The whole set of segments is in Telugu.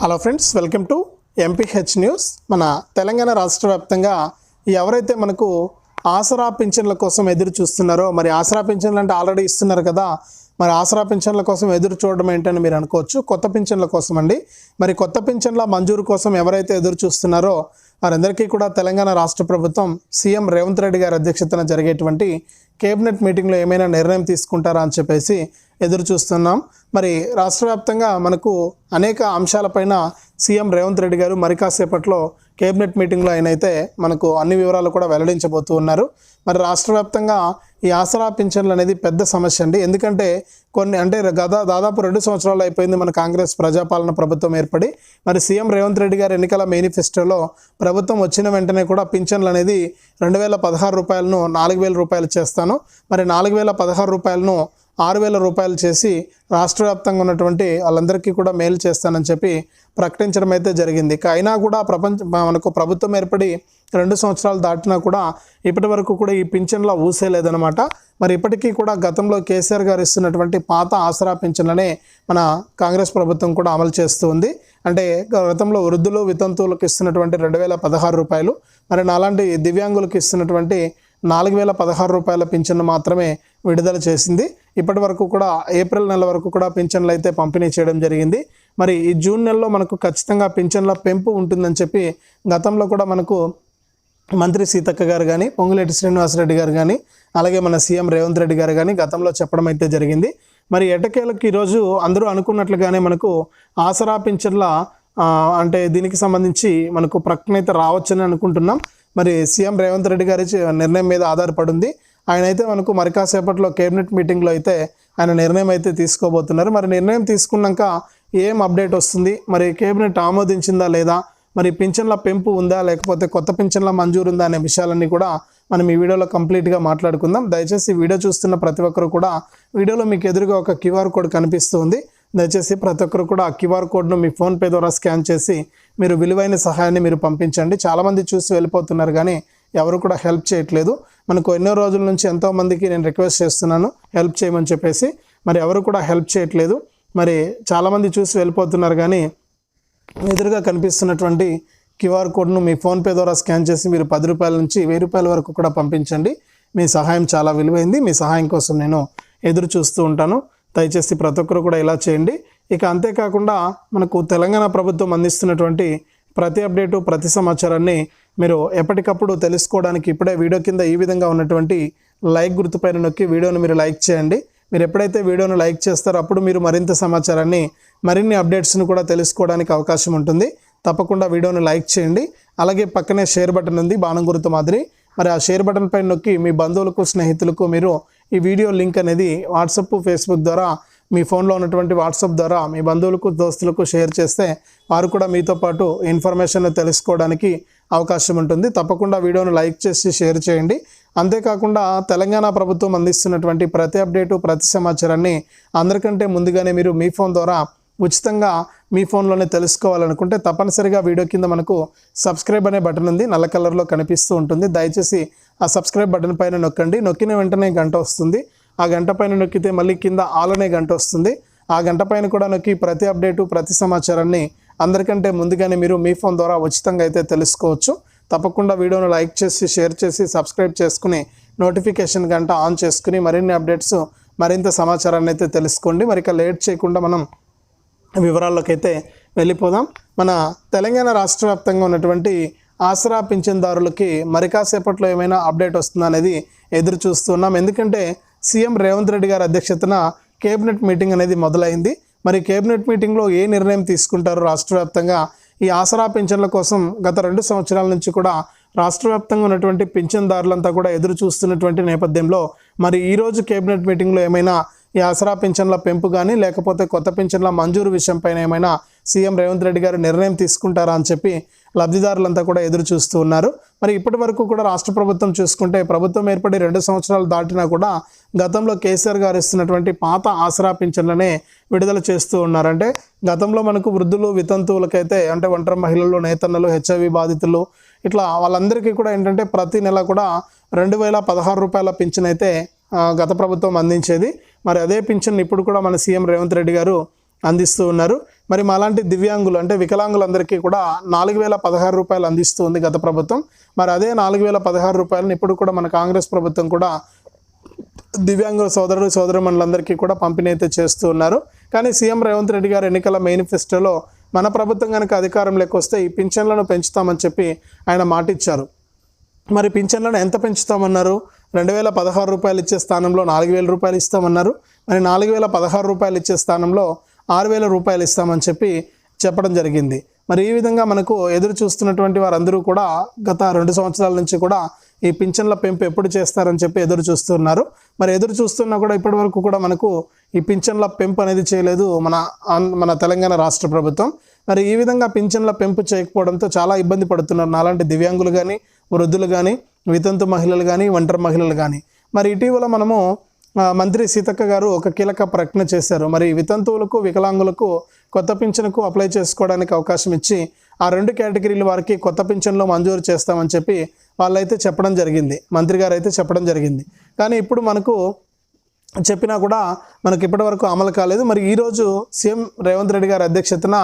Hello friends welcome to MPH news మన తెలంగాణ రాష్ట్ర వ్యాప్తంగా ఎవరైతే మనకు ఆసరా పింఛన్ల కోసం ఎదురు చూస్తున్నారో మరి ఆసరా పింఛన్లు అంటే ఆల్రెడీ ఇస్తున్నారు కదా మరి ఆసరా పింఛన్ల కోసం ఎదురు చూడడం ఏంటని మీరు అనుకోవచ్చు. కొత్త పింఛన్ల కోసం అండి మరి కొత్త పింఛన్ల మంజూరు కోసం ఎవరైతే ఎదురు చూస్తున్నారో వారందరికీ కూడా తెలంగాణ రాష్ట్ర ప్రభుత్వం సీఎం రేవంత్ రెడ్డి గారి అధ్యక్షతన జరిగేటువంటి కేబినెట్ మీటింగ్లో ఏమైనా నిర్ణయం తీసుకుంటారా అని చెప్పేసి ఎదురు చూస్తున్నాం. మరి రాష్ట్ర వ్యాప్తంగా మనకు అనేక అంశాలపైన సీఎం రేవంత్ రెడ్డి గారు మరి కాసేపట్లో కేబినెట్ మీటింగ్లో ఆయనైతే మనకు అన్ని వివరాలు కూడా వెల్లడించబోతూ ఉన్నారు. మరి రాష్ట్ర వ్యాప్తంగా ఈ ఆసరా పింఛన్లు అనేది పెద్ద సమస్య అండి. ఎందుకంటే కొన్ని అంటే గత దాదాపు రెండు సంవత్సరాలు అయిపోయింది మన కాంగ్రెస్ ప్రజాపాలన ప్రభుత్వం ఏర్పడి. మరి సీఎం రేవంత్ రెడ్డి గారి ఎన్నికల మేనిఫెస్టోలో ప్రభుత్వం వచ్చిన వెంటనే కూడా పింఛన్లు అనేది రెండు వేల పదహారు రూపాయలను నాలుగు వేల రూపాయలు చేస్తాను. మరి నాలుగు వేల పదహారు రూపాయలను ఆరు వేల రూపాయలు చేసి రాష్ట్ర వ్యాప్తంగా ఉన్నటువంటి వాళ్ళందరికీ కూడా మేలు చేస్తానని చెప్పి ప్రకటించడం అయితే జరిగింది అయినా కూడా ప్రపంచ మనకు ప్రభుత్వం ఏర్పడి రెండు సంవత్సరాలు దాటినా కూడా ఇప్పటి వరకు కూడా ఈ పింఛన్ల ఊసే లేదనమాట మరి ఇప్పటికీ కూడా గతంలో కేసీఆర్ గారు ఇస్తున్నటువంటి పాత ఆసరా పింఛన్లనే మన కాంగ్రెస్ ప్రభుత్వం కూడా అమలు చేస్తూ ఉంది. అంటే గతంలో వృద్ధులు వితంతువులకు ఇస్తున్నటువంటి రెండు వేల పదహారు రూపాయలు మరి నాలాంటి దివ్యాంగులకు ఇస్తున్నటువంటి నాలుగు వేల పదహారు రూపాయల పింఛన్ను మాత్రమే విడుదల చేసింది. ఇప్పటి వరకు కూడా ఏప్రిల్ నెల వరకు కూడా పింఛన్లు అయితే పంపిణీ చేయడం జరిగింది. మరి ఈ జూన్ నెలలో మనకు ఖచ్చితంగా పింఛన్ల పెంపు ఉంటుందని చెప్పి గతంలో కూడా మనకు మంత్రి సీతక్క గారు కానీ పొంగులేటి శ్రీనివాసరెడ్డి గారు కానీ అలాగే మన సీఎం రేవంత్ రెడ్డి గారు కానీ గతంలో చెప్పడం అయితే జరిగింది. మరి ఎటకేలకు ఈరోజు అందరూ అనుకున్నట్లుగానే మనకు ఆసరా పింఛన్ల అంటే దీనికి సంబంధించి మనకు ప్రకటన అయితే రావచ్చని అనుకుంటున్నాం. మరి సీఎం రేవంత్ రెడ్డి గారి నిర్ణయం మీద ఆధారపడి ఉంది ఆయన అయితే మనకు మరి కాసేపట్లో కేబినెట్ మీటింగ్లో అయితే ఆయన నిర్ణయం అయితే తీసుకోబోతున్నారు. మరి నిర్ణయం తీసుకున్నాక ఏం అప్డేట్ వస్తుంది? మరి కేబినెట్ ఆమోదించిందా లేదా? మరి పింఛన్ల పెంపు ఉందా? లేకపోతే కొత్త పింఛన్ల మంజూరు ఉందా అనే విషయాలన్నీ కూడా మనం ఈ వీడియోలో కంప్లీట్గా మాట్లాడుకుందాం. దయచేసి వీడియో చూస్తున్న ప్రతి ఒక్కరు కూడా వీడియోలో మీకు ఎదురుగా ఒక క్యూఆర్ కోడ్ కనిపిస్తుంది. దయచేసి ప్రతి ఒక్కరు కూడా ఆ క్యూఆర్ కోడ్ను మీ ఫోన్పే ద్వారా స్కాన్ చేసి మీరు విలువైన సహాయాన్ని మీరు పంపించండి. చాలామంది చూసి వెళ్ళిపోతున్నారు కానీ ఎవరు కూడా హెల్ప్ చేయట్లేదు. మనకు ఎన్నో రోజుల నుంచి ఎంతోమందికి నేను రిక్వెస్ట్ చేస్తున్నాను హెల్ప్ చేయమని చెప్పేసి. మరి ఎవరు కూడా హెల్ప్ చేయట్లేదు. మరి చాలామంది చూసి వెళ్ళిపోతున్నారు కానీ ఎదురుగా కనిపిస్తున్నటువంటి క్యూఆర్ కోడ్ను మీ ఫోన్పే ద్వారా స్కాన్ చేసి మీరు పది రూపాయల నుంచి వెయ్యి రూపాయల వరకు కూడా పంపించండి. మీ సహాయం చాలా విలువైంది. మీ సహాయం కోసం నేను ఎదురు చూస్తూ ఉంటాను. దయచేసి ప్రతి ఒక్కరు కూడా ఇలా చేయండి. ఇక అంతేకాకుండా మనకు తెలంగాణ ప్రభుత్వం అందిస్తున్నటువంటి ప్రతి అప్డేటు ప్రతి సమాచారాన్ని మీరు ఎప్పటికప్పుడు తెలుసుకోవడానికి ఇప్పుడే వీడియో కింద ఈ విధంగా ఉన్నటువంటి లైక్ గుర్తుపైన నొక్కి వీడియోను మీరు లైక్ చేయండి. మీరు ఎప్పుడైతే వీడియోను లైక్ చేస్తారో అప్పుడు మీరు మరింత సమాచారాన్ని మరిన్ని అప్డేట్స్ను కూడా తెలుసుకోవడానికి అవకాశం ఉంటుంది. తప్పకుండా వీడియోను లైక్ చేయండి. అలాగే పక్కనే షేర్ బటన్ ఉంది బాణం గుర్తు మాదిరి. మరి ఆ షేర్ బటన్ పైన నొక్కి మీ బంధువులకు స్నేహితులకు మీరు ఈ వీడియో లింక్ అనేది వాట్సప్ ఫేస్బుక్ ద్వారా మీ ఫోన్లో ఉన్నటువంటి వాట్సాప్ ద్వారా మీ బంధువులకు దోస్తులకు షేర్ చేస్తే వారు కూడా మీతో పాటు ఇన్ఫర్మేషన్ తెలుసుకోవడానికి అవకాశం ఉంటుంది. తప్పకుండా వీడియోను లైక్ చేసి షేర్ చేయండి. అంతేకాకుండా తెలంగాణ ప్రభుత్వం అందిస్తున్నటువంటి ప్రతి అప్డేటు ప్రతి సమాచారాన్ని అందరికంటే ముందుగానే మీరు మీ ఫోన్ ద్వారా ఉచితంగా మీ ఫోన్లోనే తెలుసుకోవాలనుకుంటే తప్పనిసరిగా వీడియో కింద మనకు సబ్స్క్రైబ్ అనే బటన్ ఉంది. నల్ల కలర్లో కనిపిస్తూ ఉంటుంది. దయచేసి ఆ సబ్స్క్రైబ్ బటన్ పైన నొక్కండి. నొక్కిన వెంటనే గంట వస్తుంది. ఆ గంట పైన నొక్కితే మళ్ళీ కింద ఆల్ అనే గంట వస్తుంది. ఆ గంట పైన కూడా నొక్కి ప్రతి అప్డేటు ప్రతి సమాచారాన్ని అందరికంటే ముందుగానే మీరు మీ ఫోన్ ద్వారా ఉచితంగా అయితే తెలుసుకోవచ్చు. తప్పకుండా వీడియోను లైక్ చేసి షేర్ చేసి సబ్స్క్రైబ్ చేసుకుని నోటిఫికేషన్ గంట ఆన్ చేసుకుని మరిన్ని అప్డేట్స్ మరింత సమాచారాన్ని అయితే తెలుసుకోండి. మరి ఇక లేట్ చేయకుండా మనం వివరాల్లోకి అయితే వెళ్ళిపోదాం. మన తెలంగాణ రాష్ట్ర వ్యాప్తంగా ఉన్నటువంటి ఆసరా పింఛన్దారులకి మరి కాసేపట్లో ఏమైనా అప్డేట్ వస్తుందా అనేది ఎదురు చూస్తున్నాం. ఎందుకంటే సీఎం రేవంత్ రెడ్డి గారి అధ్యక్షతన కేబినెట్ మీటింగ్ అనేది మొదలైంది. మరి కేబినెట్ మీటింగ్లో ఏ నిర్ణయం తీసుకుంటారు రాష్ట్ర వ్యాప్తంగా? ఈ ఆసరా పింఛన్ల కోసం గత రెండు సంవత్సరాల నుంచి కూడా రాష్ట్ర వ్యాప్తంగా ఉన్నటువంటి పింఛన్దారులంతా కూడా ఎదురు చూస్తున్నటువంటి నేపథ్యంలో మరి ఈరోజు కేబినెట్ మీటింగ్లో ఏమైనా ఈ ఆసరా పింఛన్ల పెంపు కానీ లేకపోతే కొత్త పింఛన్ల మంజూరు విషయంపైన ఏమైనా సీఎం రేవంత్ రెడ్డి గారు నిర్ణయం తీసుకుంటారా అని చెప్పి లబ్ధిదారులంతా కూడా ఎదురు చూస్తూ ఉన్నారు. మరి ఇప్పటి వరకు కూడా రాష్ట్ర ప్రభుత్వం చూసుకుంటే ప్రభుత్వం ఏర్పడి రెండు సంవత్సరాలు దాటినా కూడా గతంలో కేసీఆర్ గారు ఇస్తున్నటువంటి పాత ఆసరా పింఛన్లనే విడుదల చేస్తూ ఉన్నారంటే గతంలో మనకు వృద్ధులు వితంతువులకైతే అంటే ఒంటరి మహిళలు నేతన్నలు హెచ్ఐవి బాధితులు ఇట్లా వాళ్ళందరికీ కూడా ఏంటంటే ప్రతి నెల కూడా రెండు వేల పదహారు రూపాయల పింఛన్ అయితే గత ప్రభుత్వం అందించేది. మరి అదే పింఛన్ ఇప్పుడు కూడా మన సీఎం రేవంత్ రెడ్డి గారు అందిస్తూ ఉన్నారు. మరి మాలాంటి దివ్యాంగులు అంటే వికలాంగులందరికీ కూడా నాలుగు వేల పదహారు రూపాయలు అందిస్తూ ఉంది గత ప్రభుత్వం. మరి అదే నాలుగు వేల పదహారు రూపాయలను ఇప్పుడు కూడా మన కాంగ్రెస్ ప్రభుత్వం కూడా దివ్యాంగుల సోదరుడు సోదరమణులందరికీ కూడా పంపిణీ అయితే చేస్తూ ఉన్నారు. కానీ సీఎం రేవంత్ రెడ్డి గారు ఎన్నికల మేనిఫెస్టోలో మన ప్రభుత్వం కనుక అధికారంలోకి వస్తే ఈ పింఛన్లను పెంచుతామని చెప్పి ఆయన మాటిచ్చారు. మరి పింఛన్లను ఎంత పెంచుతామన్నారు? రెండు వేల పదహారు రూపాయలు ఇచ్చే స్థానంలో నాలుగు వేల రూపాయలు ఇస్తామన్నారు. మరి నాలుగు వేల పదహారు రూపాయలు ఇచ్చే స్థానంలో ఆరు వేల రూపాయలు ఇస్తామని చెప్పి చెప్పడం జరిగింది. మరి ఈ విధంగా మనకు ఎదురు చూస్తున్నటువంటి వారందరూ కూడా గత రెండు సంవత్సరాల నుంచి కూడా ఈ పింఛన్ల పెంపు ఎప్పుడు చేస్తారని చెప్పి ఎదురు చూస్తున్నారు. మరి ఎదురు చూస్తున్నా కూడా ఇప్పటి వరకు కూడా మనకు ఈ పింఛన్ల పెంపు అనేది చేయలేదు మన మన తెలంగాణ రాష్ట్ర ప్రభుత్వం. మరి ఈ విధంగా పింఛన్ల పెంపు చేయకపోవడంతో చాలా ఇబ్బంది పడుతున్నారు. నాలాంటి దివ్యాంగులు కానీ వృద్ధులు కానీ వితంతు మహిళలు కానీ ఒంటరి మహిళలు కానీ మరి ఇటీవల మనము మంత్రి సీతక్క గారు ఒక కీలక ప్రకటన చేశారు. మరి వితంతువులకు వికలాంగులకు కొత్త పింఛన్కు అప్లై చేసుకోవడానికి అవకాశం ఇచ్చి ఆ రెండు కేటగిరీల వారికి కొత్త పింఛన్లు మంజూరు చేస్తామని చెప్పి వాళ్ళైతే చెప్పడం జరిగింది. మంత్రి గారు అయితే చెప్పడం జరిగింది. కానీ ఇప్పుడు మనకు చెప్పినా కూడా మనకి ఇప్పటివరకు అమలు కాలేదు. మరి ఈరోజు సీఎం రేవంత్ రెడ్డి గారి అధ్యక్షతన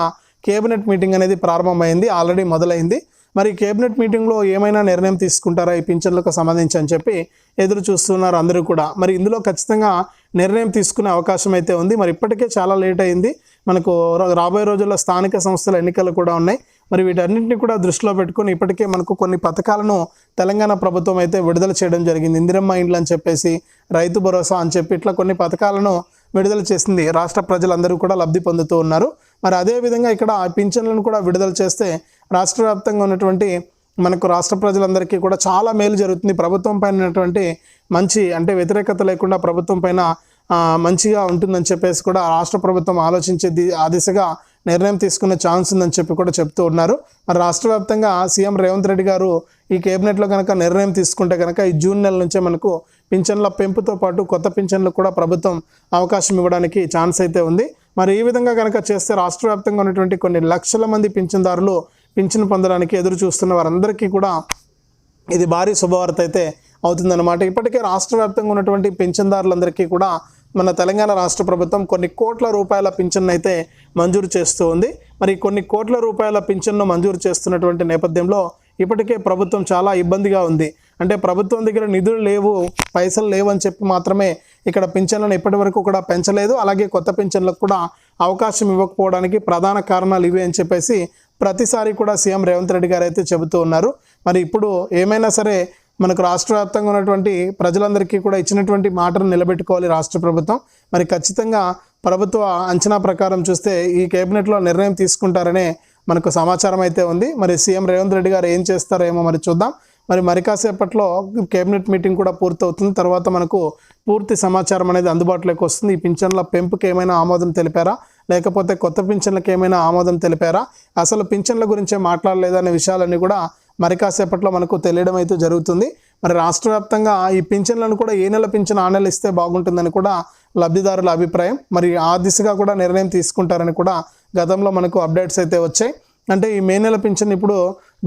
కేబినెట్ మీటింగ్ అనేది ప్రారంభమైంది. ఆల్రెడీ మొదలైంది. మరి కేబినెట్ మీటింగ్లో ఏమైనా నిర్ణయం తీసుకుంటారా? ఈ పింఛన్లకు సంబంధించి అని చెప్పి ఎదురు చూస్తున్నారు అందరూ కూడా. మరి ఇందులో ఖచ్చితంగా నిర్ణయం తీసుకునే అవకాశం అయితే ఉంది. మరి ఇప్పటికే చాలా లేట్ అయింది. మనకు రా- రాబోయే రోజుల్లో స్థానిక సంస్థల ఎన్నికలు కూడా ఉన్నాయి. మరి వీటన్నింటినీ కూడా దృష్టిలో పెట్టుకొని ఇప్పటికే మనకు కొన్ని పథకాలను తెలంగాణ ప్రభుత్వం అయితే విడుదల చేయడం జరిగింది. ఇందిరమ్మ ఇండ్లు అని చెప్పేసి రైతు భరోసా అని చెప్పి ఇట్లా కొన్ని పథకాలను విడుదల చేసింది రాష్ట్ర ప్రజలందరూ కూడా లబ్ధి పొందుతూ ఉన్నారు. మరి అదే విధంగా ఇక్కడ ఆ పింఛన్లను కూడా విడుదల చేస్తే రాష్ట్ర వ్యాప్తంగా ఉన్నటువంటి మనకు రాష్ట్ర ప్రజలందరికీ కూడా చాలా మేలు జరుగుతుంది. ప్రభుత్వం పైన ఉన్నటువంటి మంచి అంటే వ్యతిరేకత లేకుండా ప్రభుత్వం పైన మంచిగా ఉంటుందని చెప్పేసి కూడా రాష్ట్ర ప్రభుత్వం ఆలోచించే ది- ఆ దిశగా నిర్ణయం తీసుకునే ఛాన్స్ ఉందని చెప్పి కూడా చెప్తూ ఉన్నారు. మరి రాష్ట్ర వ్యాప్తంగా సీఎం రేవంత్ రెడ్డి గారు ఈ కేబినెట్లో కనుక నిర్ణయం తీసుకుంటే కనుక ఈ జూన్ నెల నుంచే మనకు పింఛన్ల పెంపుతో పాటు కొత్త పింఛన్లకు కూడా ప్రభుత్వం అవకాశం ఇవ్వడానికి ఛాన్స్ అయితే ఉంది. మరి ఈ విధంగా కనుక చేస్తే రాష్ట్ర వ్యాప్తంగా ఉన్నటువంటి కొన్ని లక్షల మంది పింఛన్దారులు పింఛన్ పొందడానికి ఎదురు చూస్తున్న వారందరికీ కూడా ఇది భారీ శుభవార్త అయితే అవుతుందన్నమాట. ఇప్పటికే రాష్ట్ర వ్యాప్తంగా ఉన్నటువంటి పింఛన్దారులందరికీ కూడా మన తెలంగాణ రాష్ట్ర ప్రభుత్వం కొన్ని కోట్ల రూపాయల పింఛన్ అయితే మంజూరు చేస్తూ ఉంది. మరి కొన్ని కోట్ల రూపాయల పింఛన్ను మంజూరు చేస్తున్నటువంటి నేపథ్యంలో ఇప్పటికే ప్రభుత్వం చాలా ఇబ్బందిగా ఉంది. అంటే ప్రభుత్వం దగ్గర నిధులు లేవు పైసలు లేవు అని చెప్పి మాత్రమే ఇక్కడ పింఛన్లను ఇప్పటి వరకు కూడా పెంచలేదు. అలాగే కొత్త పింఛన్లకు కూడా అవకాశం ఇవ్వకపోవడానికి ప్రధాన కారణాలు ఇవే అని చెప్పేసి ప్రతిసారి కూడా సీఎం రేవంత్ రెడ్డి గారు అయితే చెబుతూ ఉన్నారు. మరి ఇప్పుడు ఏమైనా సరే మనకు రాష్ట్ర వ్యాప్తంగా ఉన్నటువంటి ప్రజలందరికీ కూడా ఇచ్చినటువంటి మాటను నిలబెట్టుకోవాలి రాష్ట్ర ప్రభుత్వం. మరి ఖచ్చితంగా ప్రభుత్వ అంచనా ప్రకారం చూస్తే ఈ కేబినెట్లో నిర్ణయం తీసుకుంటారనే మనకు సమాచారం అయితే ఉంది. మరి సీఎం రేవంత్ రెడ్డి గారు ఏం చేస్తారేమో మరి చూద్దాం. మరి మరి కాసేపట్లో కేబినెట్ మీటింగ్ కూడా పూర్తవుతుంది. తర్వాత మనకు పూర్తి సమాచారం అనేది అందుబాటులోకి వస్తుంది. ఈ పింఛన్ల పెంపుకి ఏమైనా ఆమోదం తెలిపారా? లేకపోతే కొత్త పింఛన్లకు ఏమైనా ఆమోదం తెలిపారా? అసలు పింఛన్ల గురించే మాట్లాడలేదనే విషయాలన్నీ కూడా మరి కాసేపట్లో మనకు తెలియడం అయితే జరుగుతుంది. మరి రాష్ట్ర వ్యాప్తంగా ఈ పింఛన్లను కూడా ఏ నెల పింఛన్ ఆ నెల ఇస్తే బాగుంటుందని కూడా లబ్ధిదారుల అభిప్రాయం. మరి ఆ దిశగా కూడా నిర్ణయం తీసుకుంటారని కూడా గతంలో మనకు అప్డేట్స్ అయితే వచ్చాయి. అంటే ఈ మే నెల పింఛన్ ఇప్పుడు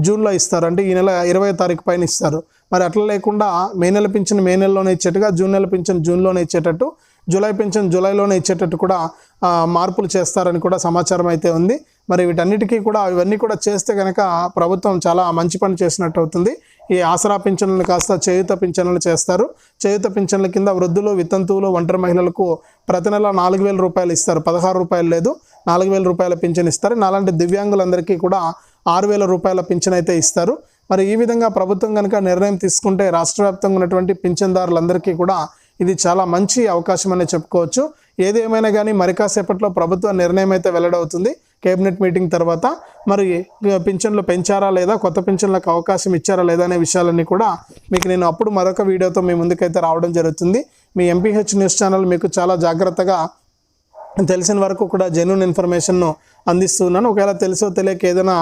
జూన్లో ఇస్తారు. అంటే ఈ నెల ఇరవై తారీఖు పైన ఇస్తారు. మరి అట్లా లేకుండా మే నెల పింఛన్ మే నెలలోనే ఇచ్చేట్టుగా జూన్ నెల పింఛన్ జూన్లోనే ఇచ్చేటట్టు జూలై పెన్షన్ జూలైలోనే ఇచ్చేటట్టు కూడా మార్పులు చేస్తారని కూడా సమాచారం అయితే ఉంది. మరి వీటన్నిటికీ కూడా ఇవన్నీ కూడా చేస్తే కనుక ప్రభుత్వం చాలా మంచి పని చేసినట్టు అవుతుంది. ఈ ఆసరా పింఛన్లను కాస్త చేయుత పింఛన్లు చేస్తారు. చేయుత పింఛన్ల కింద వృద్ధులు వితంతువులు ఒంటరి మహిళలకు ప్రతి నెల నాలుగు వేల రూపాయలు ఇస్తారు. పదహారు రూపాయలు లేదు నాలుగు వేల రూపాయల పింఛన్ ఇస్తారు. నాలాంటి దివ్యాంగులందరికీ కూడా ఆరు వేల రూపాయల పింఛన్ అయితే ఇస్తారు. మరి ఈ విధంగా ప్రభుత్వం కనుక నిర్ణయం తీసుకుంటే రాష్ట్ర వ్యాప్తంగా ఉన్నటువంటి పింఛన్దారులందరికీ కూడా ఇది చాలా మంచి అవకాశం అనే చెప్పుకోవచ్చు. ఏదేమైనా కానీ మరి కాసేపట్లో ప్రభుత్వ నిర్ణయం అయితే వెల్లడవుతుంది. కేబినెట్ మీటింగ్ తర్వాత మరి పింఛన్లు పెంచారా లేదా కొత్త పింఛన్లకు అవకాశం ఇచ్చారా లేదా అనే విషయాలన్నీ కూడా మీకు నేను అప్పుడు మరొక వీడియోతో మీ ముందుకైతే రావడం జరుగుతుంది. మీ ఎంపీహెచ్ న్యూస్ ఛానల్ మీకు చాలా జాగ్రత్తగా తెలిసిన వరకు కూడా జెన్యున్ ఇన్ఫర్మేషన్ను అందిస్తున్నాను ఒకవేళ తెలుసో తెలియక ఏదైనా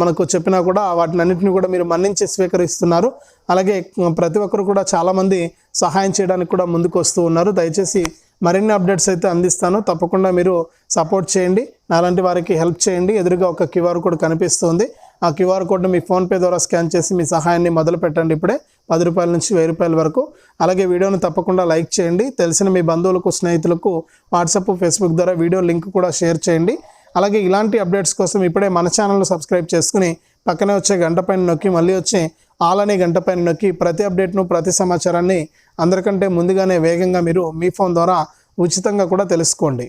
మనకు చెప్పినా కూడా వాటిని అన్నింటినీ కూడా మీరు మన్నించి స్వీకరిస్తున్నారు. అలాగే ప్రతి ఒక్కరు కూడా చాలామంది సహాయం చేయడానికి కూడా ముందుకు వస్తూ ఉన్నారు. దయచేసి మరిన్ని అప్డేట్స్ అయితే అందిస్తాను. తప్పకుండా మీరు సపోర్ట్ చేయండి. నాలాంటి వారికి హెల్ప్ చేయండి. ఎదురుగా ఒక క్యూఆర్ కోడ్ కనిపిస్తుంది. ఆ క్యూఆర్ కోడ్ని మీ ఫోన్పే ద్వారా స్కాన్ చేసి మీ సహాయాన్ని మొదలు పెట్టండి ఇప్పుడే. పది రూపాయల నుంచి వెయ్యి రూపాయల వరకు. అలాగే వీడియోని తప్పకుండా లైక్ చేయండి. తెలిసిన మీ బంధువులకు స్నేహితులకు వాట్సాప్ ఫేస్బుక్ ద్వారా వీడియో లింక్ కూడా షేర్ చేయండి. అలాగే ఇలాంటి అప్డేట్స్ కోసం ఇప్పుడే మన ఛానల్ సబ్స్క్రైబ్ చేసుకుని పక్కనే వచ్చే గంట పైన నొక్కి మళ్ళీ వచ్చే ఆల్ అనే గంట పైన నొక్కి ప్రతి అప్డేట్ను ప్రతి సమాచారాన్ని అందరికంటే ముందుగానే వేగంగా మీరు మీ ఫోన్ ద్వారా ఉచితంగా కూడా తెలుసుకోండి.